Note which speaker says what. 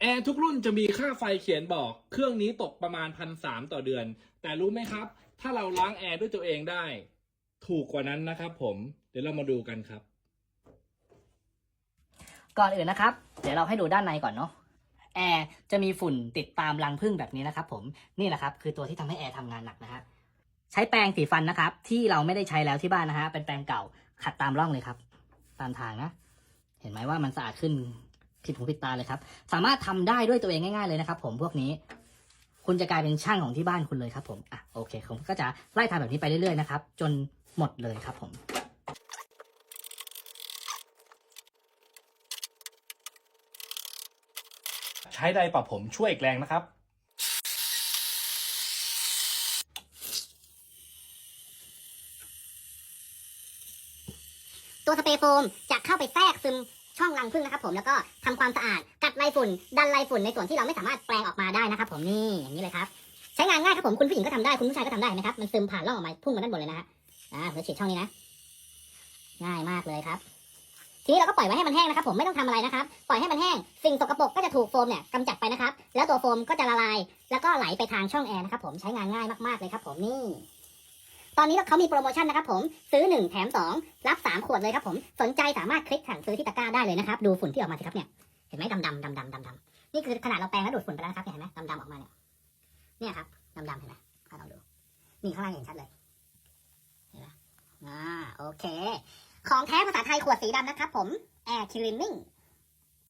Speaker 1: แอร์ทุกรุ่นจะมีค่าไฟเขียนบอกเครื่องนี้ตกประมาณพันสามต่อเดือน แต่รู้ไหมครับ ถ้าเราล้างแอร์ด้วยตัวเองได้ ถูกกว่านั้นนะครับผมเดี๋ยวเรามาดูกันครับ
Speaker 2: ก่อนอื่นนะครับ เดี๋ยวเราให้ดูด้านในก่อนเนาะแอร์จะมีฝุ่นติดตามรังผึ้งแบบนี้นะครับ ผมนี่แหละครับ คือตัวที่ทำให้แอร์ทำงานหนักนะฮะใช้แปรงสีฟันนะครับ ที่เราไม่ได้ใช้แล้วที่บ้านนะฮะเป็นแปรงเก่าขัดตามร่องเลยครับ ตามทางนะ เห็นไหมว่ามันสะอาดขึ้น ผิดหูผิดตาเลยครับ สามารถทำได้ด้วยตัวเองง่ายๆเลยนะครับ ผมพวกนี้ คุณจะกลายเป็นช่างของที่บ้านคุณเลยครับ ผมอะโอเคผมก็จะไล่ทำแบบนี้ไปเรื่อยๆนะครับจนหมดเลยครับ ผม
Speaker 1: ใช้ไดร์ปรับผมช่วยอีกแรงนะครับ
Speaker 3: ตัวสเปรย์โฟมจะเข้าไปแทรกซึม ช่องรังผึ้งนะครับผมแล้วก็ทำความสะอาดกัดไรฝุ่น ดันไรฝุ่นในส่วนที่เราไม่สามารถแปลงออกมาได้นะครับผมนี่อย่างนี้เลยครับใช้งานง่ายครับผมคุณผู้หญิงก็ทำได้คุณผู้ชายก็ทำได้เห็นะครับมันซึมผ่านร่องออกมาพุ่งมาด้านบนเลยนะฮะอ่าเราฉีดช่องนี้นะง่ายมากเลยครับทีนี้เราก็ปล่อยไว้ให้มันแห้งนะครับผมไม่ต้องทำอะไรนะครับ ปล่อยให้มันแห้งสิ่งสกปรกก็จะถูกโฟมเนี่ยกำจัดไปนะครับ แล้วตัวโฟมก็จะละลาย แล้วก็ไหลไปทางช่องแอร์นะครับผมใช้งานง่ายมากๆเลยครับผมนี่ ตอนนี้เขามีโปรโมชั่นนะครับผมซื้อ 1 แถม 2 รับ 3 ขวดเลยครับผมสนใจสามารถคลิกสั่งซื้อที่ตะกร้าได้เลยนะครับ ดูฝุ่นที่ออกมาสิครับเนี่ยเห็นไหมดำดำดำดำดำดำนี่คือขนาดเราแปรงแล้วดูดฝุ่นไปแล้วนะครับเห็นไหมดำดำออกมาเนี่ยเนี่ยครับดำดำเห็นไหมอะลองดูนี่ข้างล่างเห็นชัดเลยเห็นไหมอ่าโอเค ของแท้ภาษาไทยขวดสีดำนะครับผม Air Cleaning